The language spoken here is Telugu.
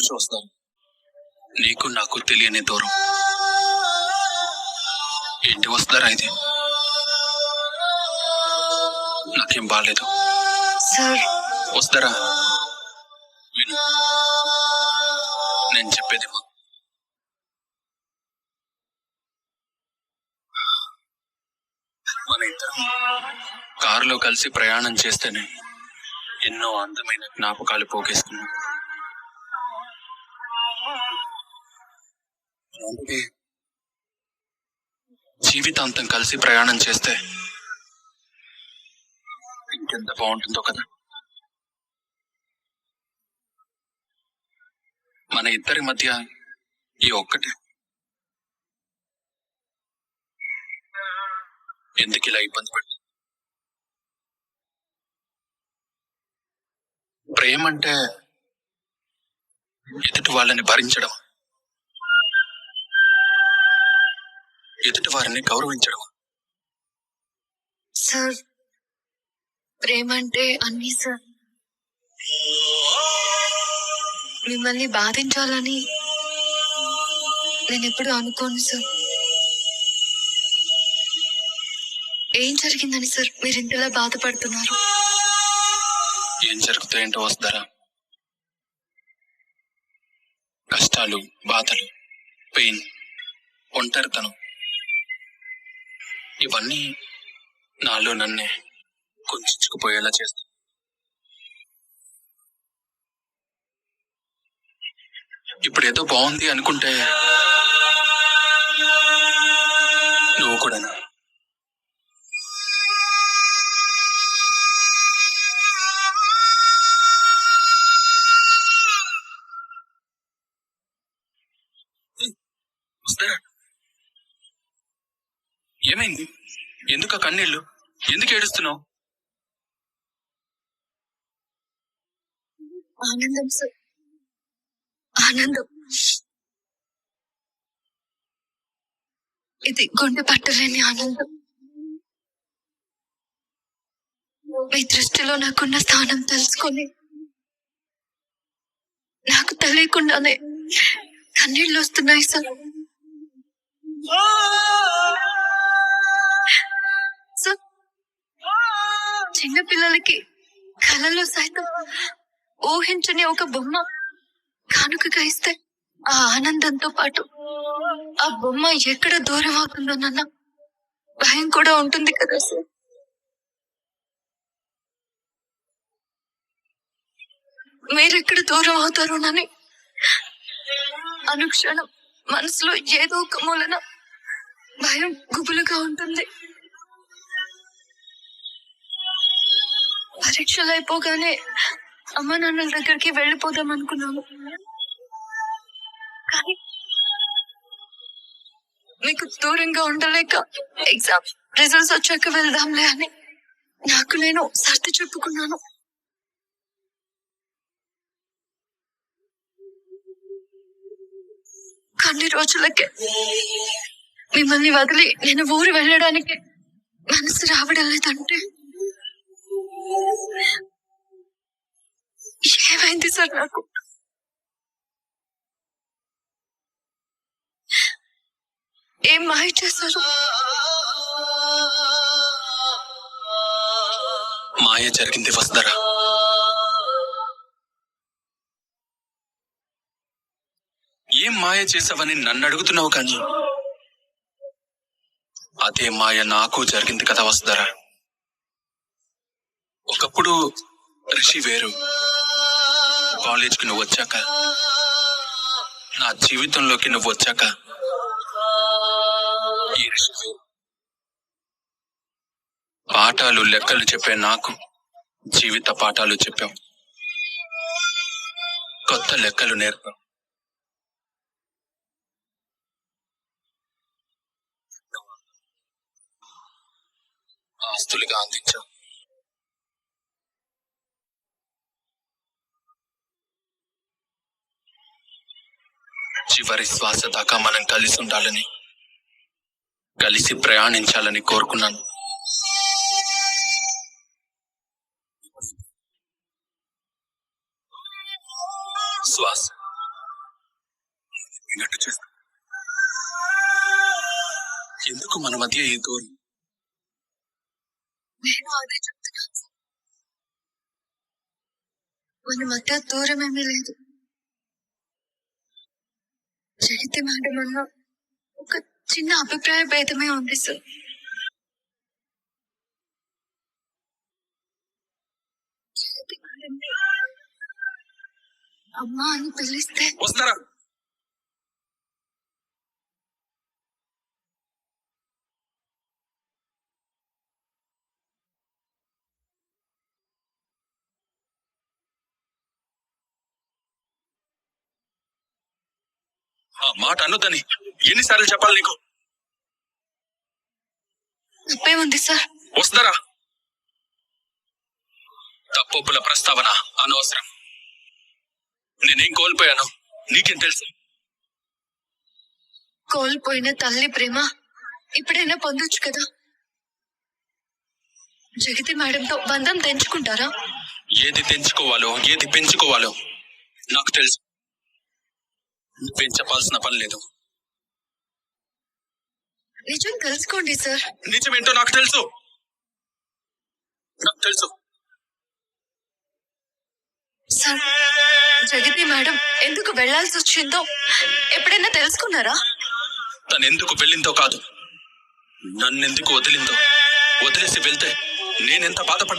కూర్చో వస్తాను. నీకు నాకు తెలియని దూరం. ఏంటి వస్తారా ఇది? నాకేం బాగాలేదు సార్. వస్తారా? విను. నేను చెప్పేది మా మన ఇద్దరం కారులో కలిసి ప్రయాణం చేస్తేనే ఎన్నో అందమైన జ్ఞాపకాలు పోగేసుకున్నాం జీవితాంతం కలిసి ప్రయాణం చేస్తే ఇంకెంత బాగుంటుందో కదా. మన ఇద్దరి మధ్య ఈ ఒక్కటే. ఎందుకు ఇలా ఇబ్బంది పడి ప్రేమ అంటే ఎదుటి వాళ్ళని భరించడం. ఎదుటి వారిని గౌరవించడం సార్ ప్రేమ అంటే అన్నీ సార్. మిమ్మల్ని బాధించాలని నేను ఎప్పుడు అనుకోను సార్. ఏం జరిగిందని సార్? మీరు ఇంతలా బాధపడుతున్నారు. ఏం జరుగుతాయంటో వస్తారా? కష్టాలు బాధలు పెయిన్ ఒంటరితనం. ఇవన్నీ నాలో నన్నే కుంచుకుపోయేలా చేస్తా ఇప్పుడు ఏదో బాగుంది అనుకుంటే నువ్వు కూడానా? ఏమైంది? ఎందుకు ఆ కన్నీళ్ళు? ఎందుకు ఏడుస్తున్నావు? ఆనందం సార్ ఆనందం. ఇది గుండె పట్టలేని ఆనందం. మీ దృష్టిలో నాకున్న స్థానం తెలుసుకొని నాకు తెలియకుండానే కన్నీళ్ళు వస్తున్నాయి సార్. సార్ చిన్న పిల్లలకి కళలో సైతం ఊహించని ఒక బొమ్మ కానుకగా ఇస్తే ఆ ఆనందంతో పాటు ఆ బొమ్మ ఎక్కడ దూరం అవుతుందోనన్న భయం కూడా ఉంటుంది కదా సార్. మీరెక్కడ దూరం అవుతారోనని అనుక్షణం మనసులో ఏదో ఒక మూలన భయం గుబులుగా ఉంటుంది. పరీక్షలు అయిపోగానే అమ్మ నాన్నల దగ్గరికి వెళ్ళిపోదాం అనుకున్నాము కానీ మీకు దూరంగా ఉండలేక ఎగ్జామ్ రిజల్ట్స్ వచ్చాక వెళ్దాంలే అని నాకు నేను సర్ది చెప్పుకున్నాను. కొన్ని రోజులకే మిమ్మల్ని వదిలి నేను ఊరు వెళ్ళడానికి మనసు రావడం లేదంటే ఏమైంది సార్ నాకు? ఏం మాయ చేశారు? మాయ జరిగింది వస్తారా ఏం మాయ చేసావని నన్ను అడుగుతున్నావు కానీ అదే మాయ నాకు జరిగింది కదా వస్తారా ఒకప్పుడు రిషి వేరు. కాలేజ్కి నువ్వు వచ్చాక నా జీవితంలోకి నువ్వు వచ్చాక ఈ రిషి వేరు. పాఠాలు లెక్కలు చెప్పే నాకు జీవిత పాఠాలు చెప్పావు. కొత్త లెక్కలు నేర్పావు. ఆస్తులుగా అందించావు. చివరి శ్వాస దాకా మనం కలిసి ఉండాలని కలిసి ప్రయాణించాలని కోరుకున్నాను. శ్వాస. ఎందుకు మన మధ్య ఈ దూరం? నేను అదే చెప్తున్నాను మన మధ్య దూరం ఏమీ లేదు. జగతి మేడం అన్న ఒక చిన్న అభిప్రాయ భేదమే ఉంది సార్ జగతి మేడం అమ్మా అని పిలిస్తే వస్తారా? ఆ మాట అనొద్దని ఎన్నిసార్లు చెప్పాలి నీకు? ఉంది సార్. వస్తారా? తప్పొప్పుల ప్రస్తావన అనవసరం. నేనేం కోల్పోయాను? నీకేం తెలుసు? కోల్పోయిన తల్లి ప్రేమ ఇప్పుడైనా పొందొచ్చు కదా? జగతి మేడంతో బంధం తెంచుకుంటారా? ఏది తెంచుకోవాలో ఏది పెంచుకోవాలో నాకు తెలుసు. నువ్వేం చెప్పాల్సిన పని లేదు. నిజం తెలుసుకోండి సార్. నిజమేంటో నాకు తెలుసు. నాకు తెలుసు. సార్ జగతి మేడం ఎందుకు వెళ్ళాల్సి వచ్చిందో ఎప్పుడైనా తెలుసుకున్నారా? తను ఎందుకు వెళ్ళిందో కాదు. నన్నెందుకు వదిలిందో. వదిలేసి వెళ్తే నేనెంత బాధపడ్డా